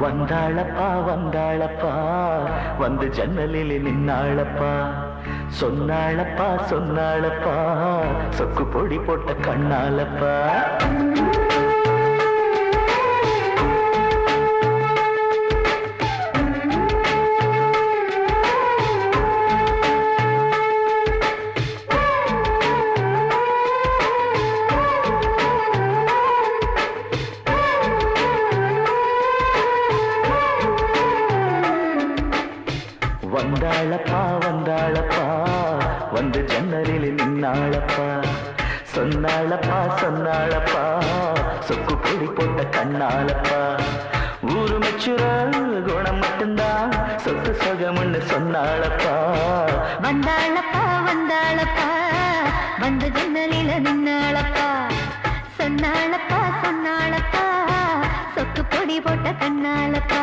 வந்தாளப்பா வந்தாளப்பா வந்து ஜன்னலில் நின்னாளப்பா. சொன்னாளப்பா சொன்னாளப்பா சொக்கு பொடி போட்ட கண்ணாலப்பா சொன்னாளப்பா. வந்தாளப்பா வந்தாளப்பா. வந்து ஜன்னலில நின்னாளப்பா. சொன்னாளப்பா சொன்னாளப்பா. சொக்கு பொடி போட்ட கண்ணாளப்பா.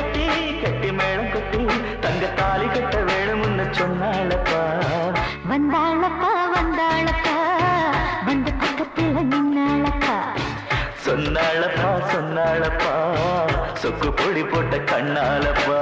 கட்டி கட்டி மேளம் கட்டி தங்க தாலி கட்ட வேணும்னு சொன்னாளப்பா. வந்தாளப்பா வந்தாளப்பா வந்து பக்கத்துல நின்னாளப்பா. சொன்னாளப்பா சொன்னாளப்பா. சொக்கு பொடி போட்ட கண்ணாலப்பா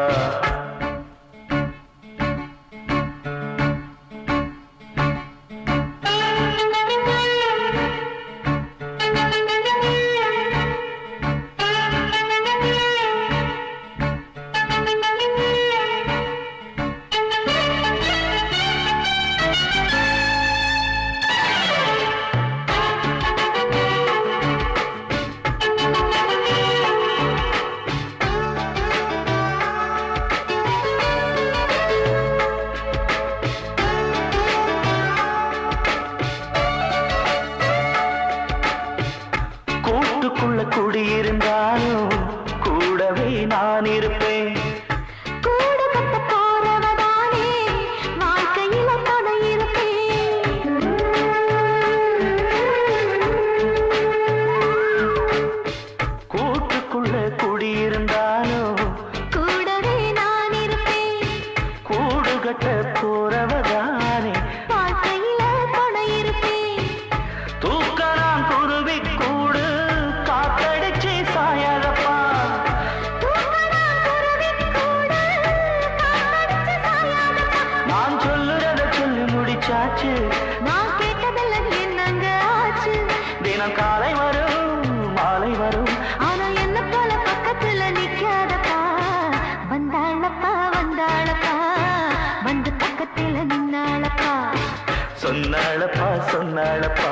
சொன்னாளப்பா சொன்னாளப்பா.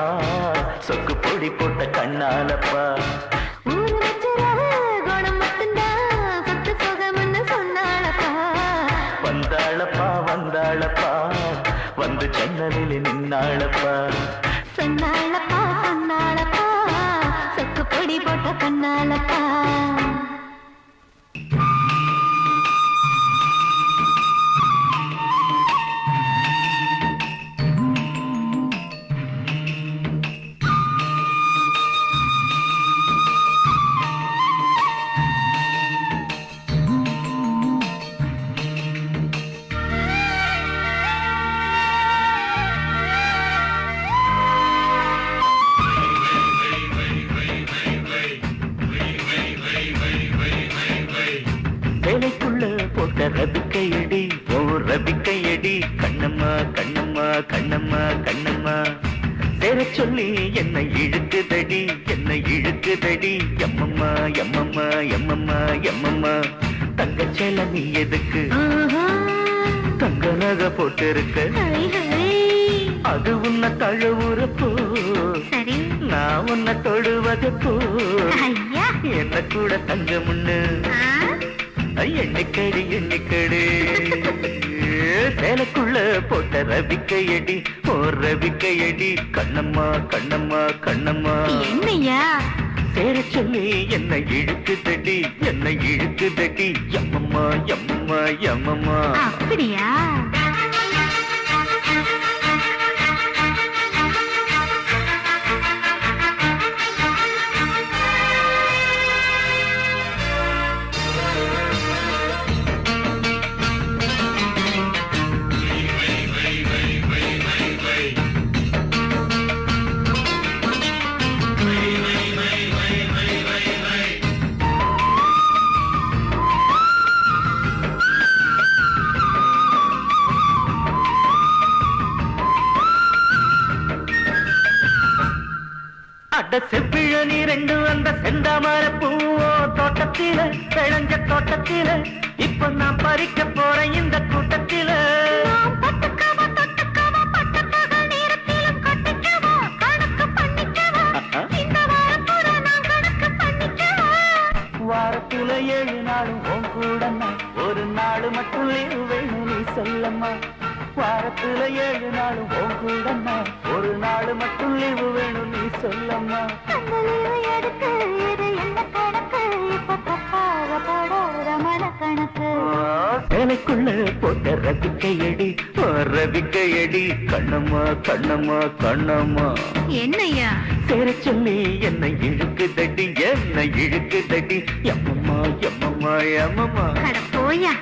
சொக்கு பொடி போட்ட கண்ணாலப்பா வந்தாளப்பா வந்தாளப்பா. வந்து ஜன்னலில் நின்னாளப்பா. சொன்னாளப்பா சொன்னாளப்பா. சொக்கு பொடி போட்ட கண்ணாலப்பா கண்ணம்மா கண்ணம்மா கண்ணம்மா கண்ணம்மா. சேர சொல்லி என்னை இழுக்குதடி என்னை இழுக்குதடி. எம்மம்மா எம்மம்மா எம்மம்மா எம்மம்மா. தங்கச்சேல நீ எதுக்கு? தங்க நகை போட்டிருக்க. அது உன்னை தழுவுறப்போ நான் உன்னை தொடுவது போ. ஐயா. என்ன கூட தங்கமுன்னு ஆ, எண்ணிக்கடி எண்ணிக்கடி சேலைக்குள்ள போட்ட ரவிக்கையடி ஓ ரவிக்கையடி. கண்ணம்மா கண்ணம்மா கண்ணம்மா. என்னையா? சேர சொல்லி என்னை இழுக்குதடி என்னை இழுக்குதடி எம்மம்மா எம்மம்மா எம்மம்மா. அப்படியா? அட செப்பிழனி ரெண்டு அந்த செந்தாமர பூவோ தோட்டத்தில கிழஞ்ச தோட்டத்தில. இப்ப நான் பறிக்க போறேன் இந்த ரவிக்கையடி கண்ணம்மா கண்ணம்மா கண்ணம்மா. என்னய்யா? சேர சொல்லி என்னை இழுக்குதடி என்னை இழுக்குதடி எம்மம்மா எம்மம்மா எம்மம்மா. அட போயா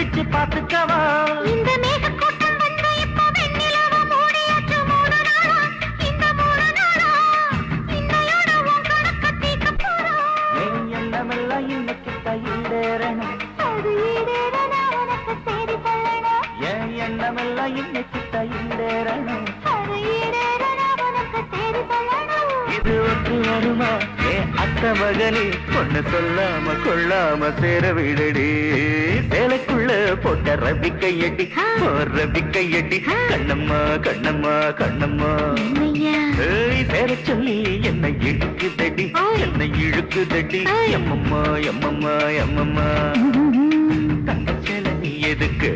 நான் குடிச்சு பாத்துக்கவா இந்த மேகக்கூட்டம் வந்து இப்ப வெண்ணிலவ மூடியாச்சு மூணு நாளா இந்த மூணு நாளா இன்னையோட உன் கணக்க தீர்க்க போறோம் ஏன் எண்ணமெல்லாம் இன்னைக்கு ஈடேறணும் அது ஈடேற நான் உனக்கு செய்தி சொல்லணும் ஏன் எண்ணமெல்லாம் இன்னைக்கு ஈடேறணும் ஒன்று வருமா? ஏ அத்த மகனே பொண்ணு சொல்லாம கொள்ளாம சேர விடடி. சேலைக்குள்ள போட்ட ரபிக்கையடி ஓ ரபிக்கையடி கண்ணம்மா கண்ணம்மா கண்ணம்மா. ஏய் சேர சொல்லி என்னை இழுக்குதடி. என்னை இழுக்குதடி. எம்மம்மா எம்மம்மா எம்மம்மா. தங்கச்சேல நீ எதுக்கு?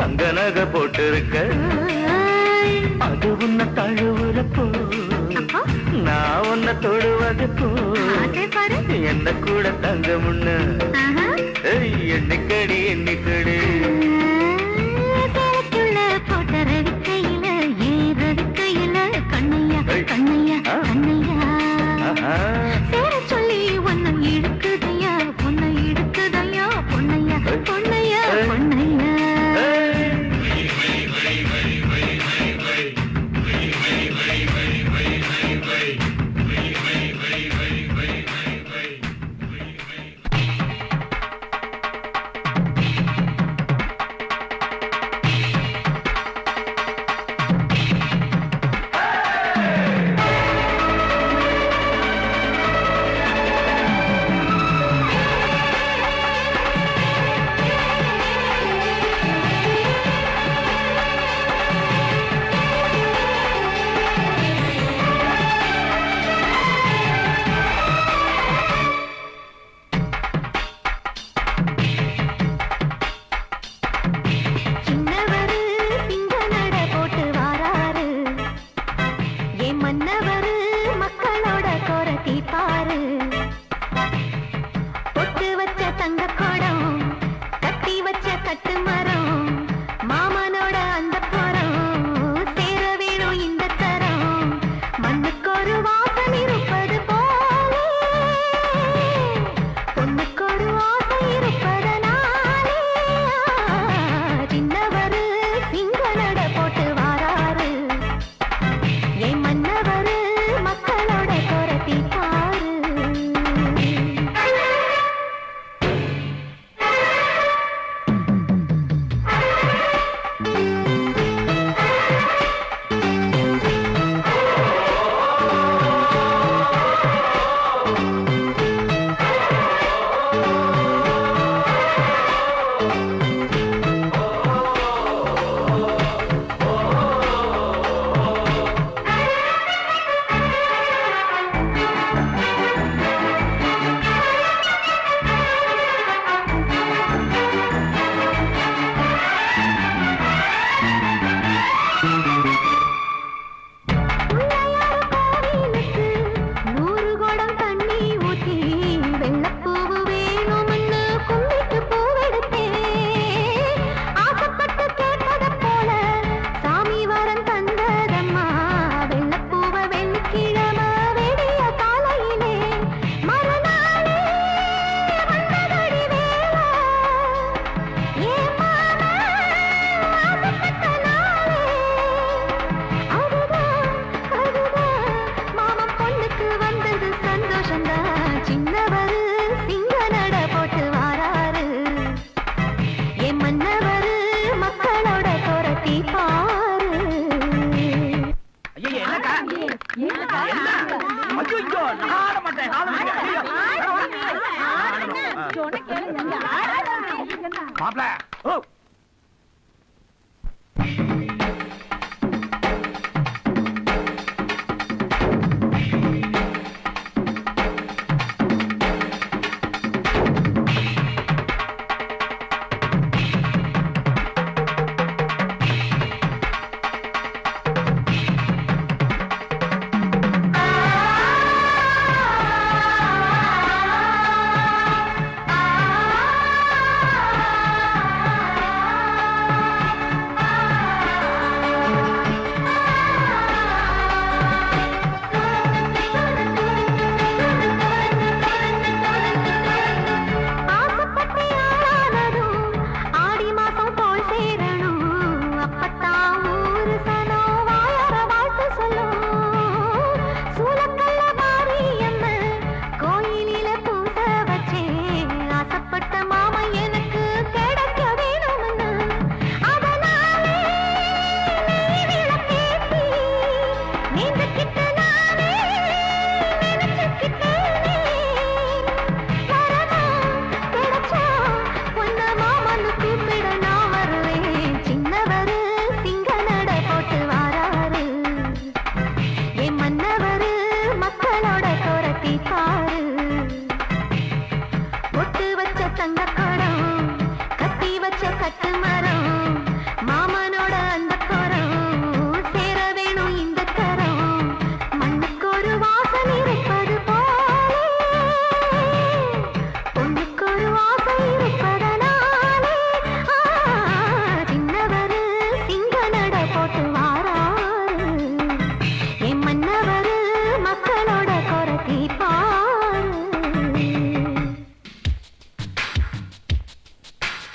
தங்க நகை போட்டிருக்க? அது உன்னை தழுவுறப்போ அப்போ நான் உன்னை தொடுவது என்ன கூட தங்க முன்ன எண்ணிக்கடி சேலைக்குள்ள போட்ட ரவிக்கையில, ஏன் ரவிக்கையில? கண்ணையா, கண்ணையா. கண்ணையா.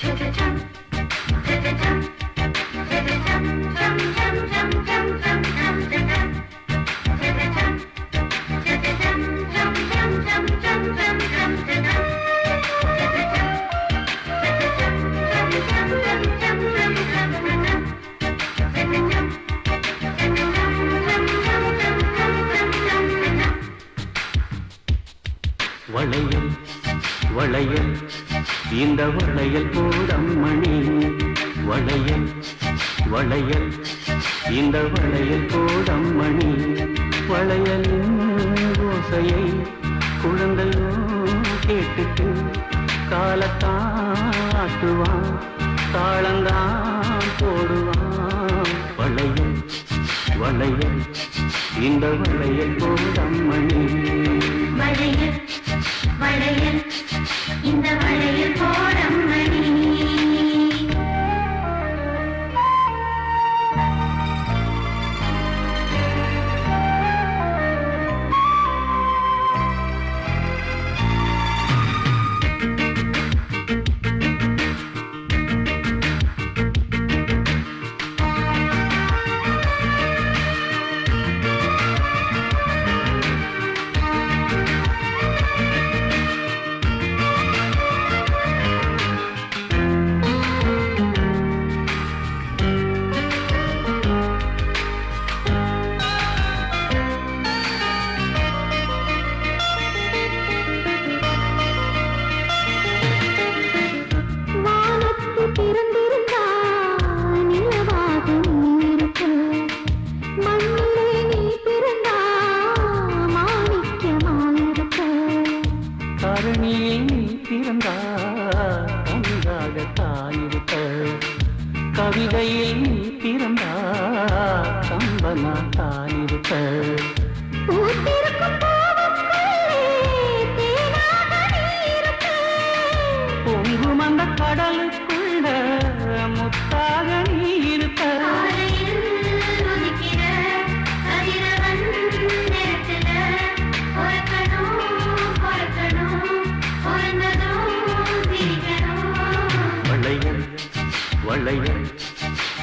Dun, dun. வளையல் போடம் மணி வளையலின் ஓசையை குழந்தையும் கேட்டுட்டு காலத்தாட்டுவான் தாளந்தான் போடுவான். வளையல் வளையல் இந்த வளையல் போடம் மணி. வளையல் வளையல் இந்த வளையல் போட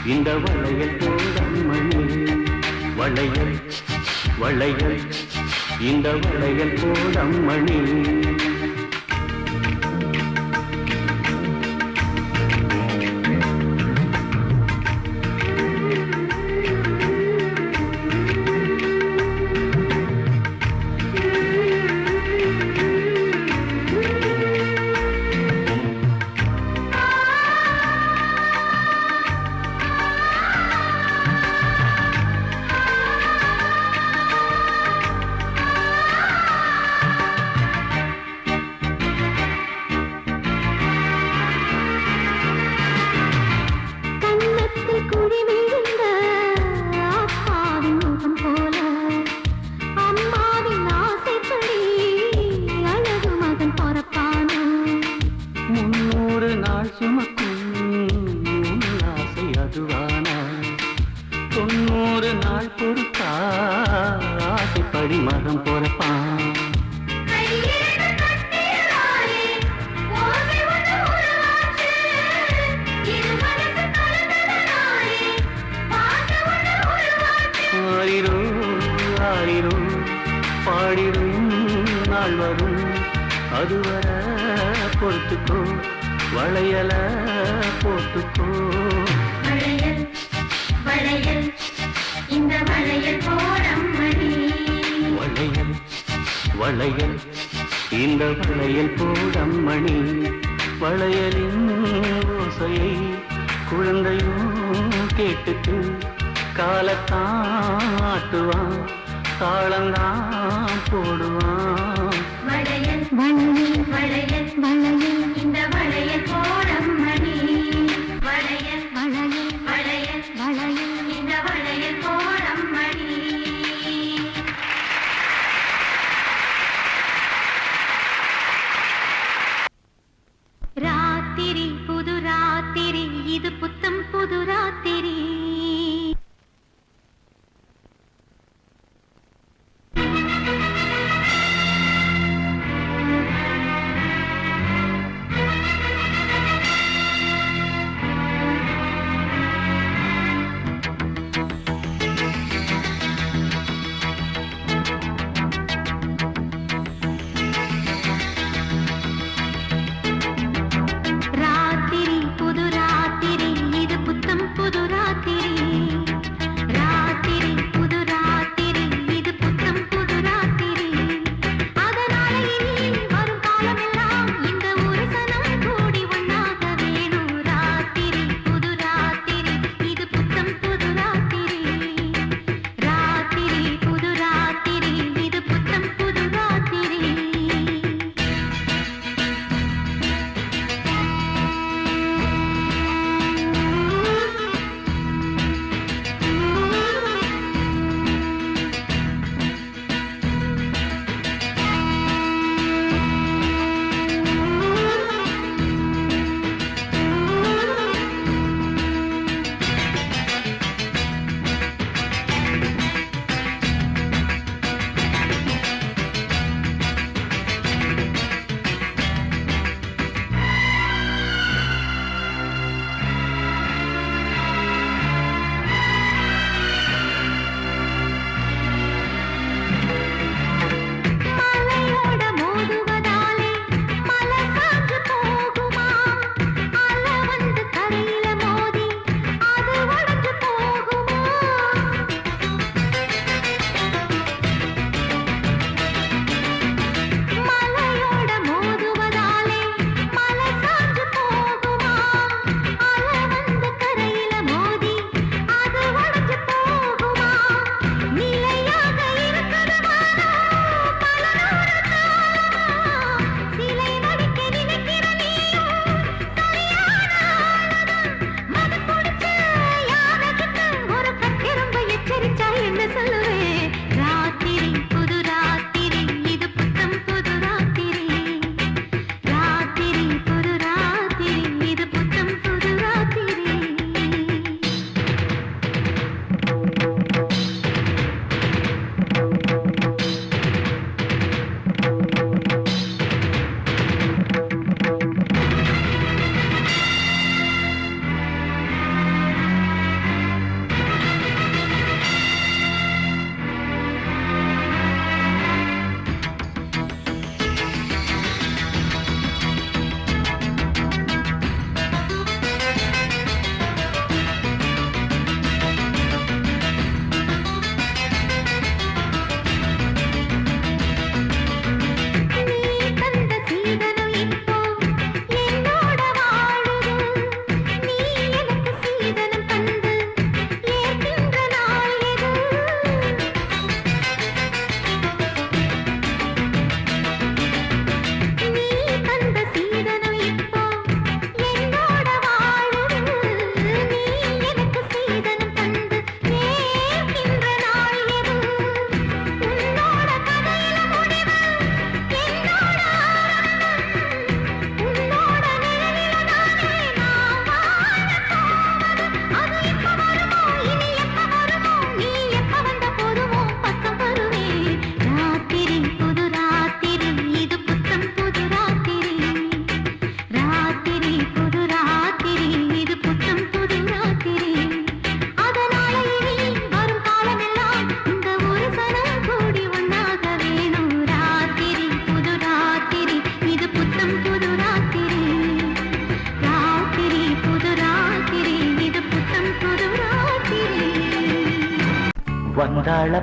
இந்த வளையல் போடம்மணி வளையல் வளையல். இந்த வளையல் போடம்மணி ஓசையை குழந்தையும் கேட்டுட்டு காலத்தாட்டுவான் தாளந்தான் போடுவான். வளையன் வளையன் வளையன் இந்த வளையன் போட podrá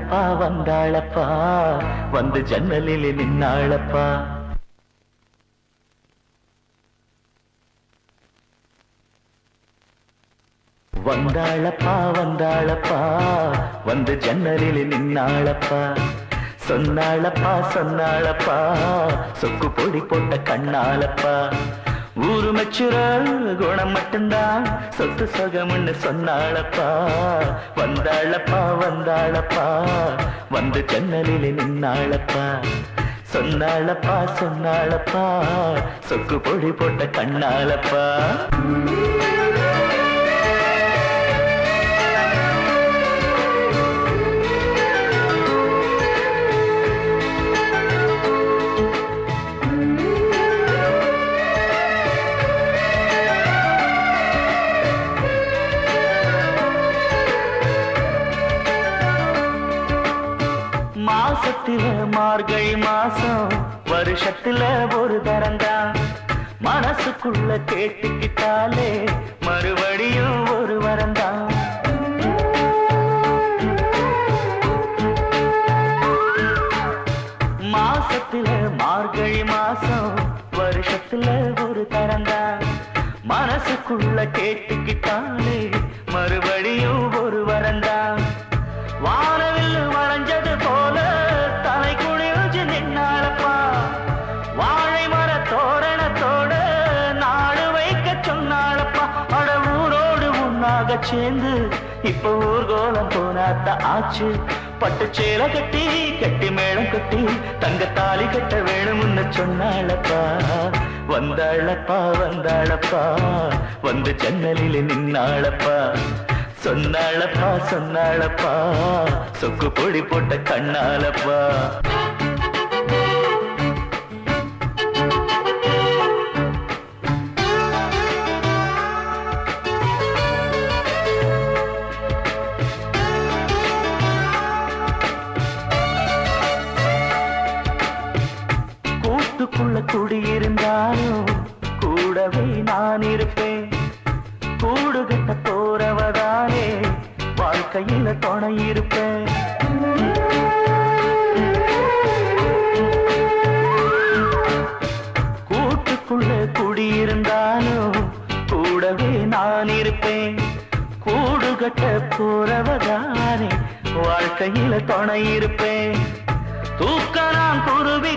வந்தாளப்பா வந்தாளப்பா. வந்து ஜன்னலில் நின்னாளப்பா. வந்தாளப்பா வந்தாளப்பா. வந்து ஜன்னலில் நின்னாளப்பா. சொன்னாளப்பா சொன்னாளப்பா. சொக்கு பொடி போட்ட கண்ணாளப்பா. ஊரு மெச்சுற குணம் மட்டும்தான் சொத்து சொகம்னு சொன்னாளப்பா. வந்தாளப்பா வந்தாளப்பா. வந்து ஜன்னலில் நின்னாளப்பா. சொன்னாளப்பா சொன்னாளப்பா. சொக்கு பொடி போட்ட கண்ணாளப்பா. மாசத்தில மார்கழி மாசம் வருஷத்துல ஒரு தரந்தா மனசுக்குள்ள கேட்டுக்கிட்டாலே மறுபடியும் ஒரு வரந்தான் மாசத்துல மார்கழி மாசம் வருஷத்துல ஒரு தரந்தா மனசுக்குள்ள கேட்டுக்கிட்டாலே ஆச்சு பட்டு சேல கட்டி கட்டி மேளம் கட்டி தங்க தாலி கட்ட வேணும்னு சொன்னாளப்பா. வந்தாளப்பா வந்தாளப்பா. வந்து ஜன்னலில் நின்னாளப்பா. சொன்னாளப்பா சொன்னாளப்பா. சொக்கு பொடி போட்ட கண்ணாலப்பா வாழ்க்கையில கூட்டுக்குள்ள குடியிருந்தாலும் கூடவே நான் இருப்பேன். கூடு கட்ட போறவதானே வாழ்க்கையில துணை இருப்பேன். தூக்க நான் குருவி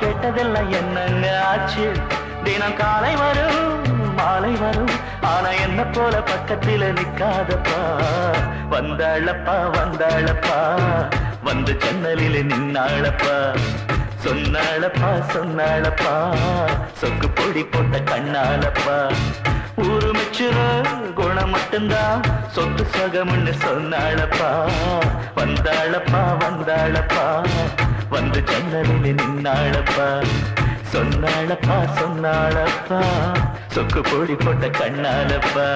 கேட்டதெல்லாம் என்னங்க ஆச்சு? தினம் காலை வரும் மாலை வரும். ஆனா என்ன போல பக்கத்தில நிக்காதப்பா? வந்தாளப்பா வந்தாளப்பா வந்து ஜன்னலில நின்னாளப்பா. சொன்னாளப்பா சொன்னாளப்பா. சொக்கு பொடி போட்ட கண்ணாளப்பா. ஊரு மெச்சுற குணம் மட்டும்தான் சொத்து சொகம்னு சொன்னாளப்பா. வந்தாளப்பா வந்தாளப்பா. வந்து ஜன்னலில் நின்னாளப்பா. சொன்னாளப்பா சொன்னாளப்பா. சொக்கு போடி போட்ட கண்ணாலப்பா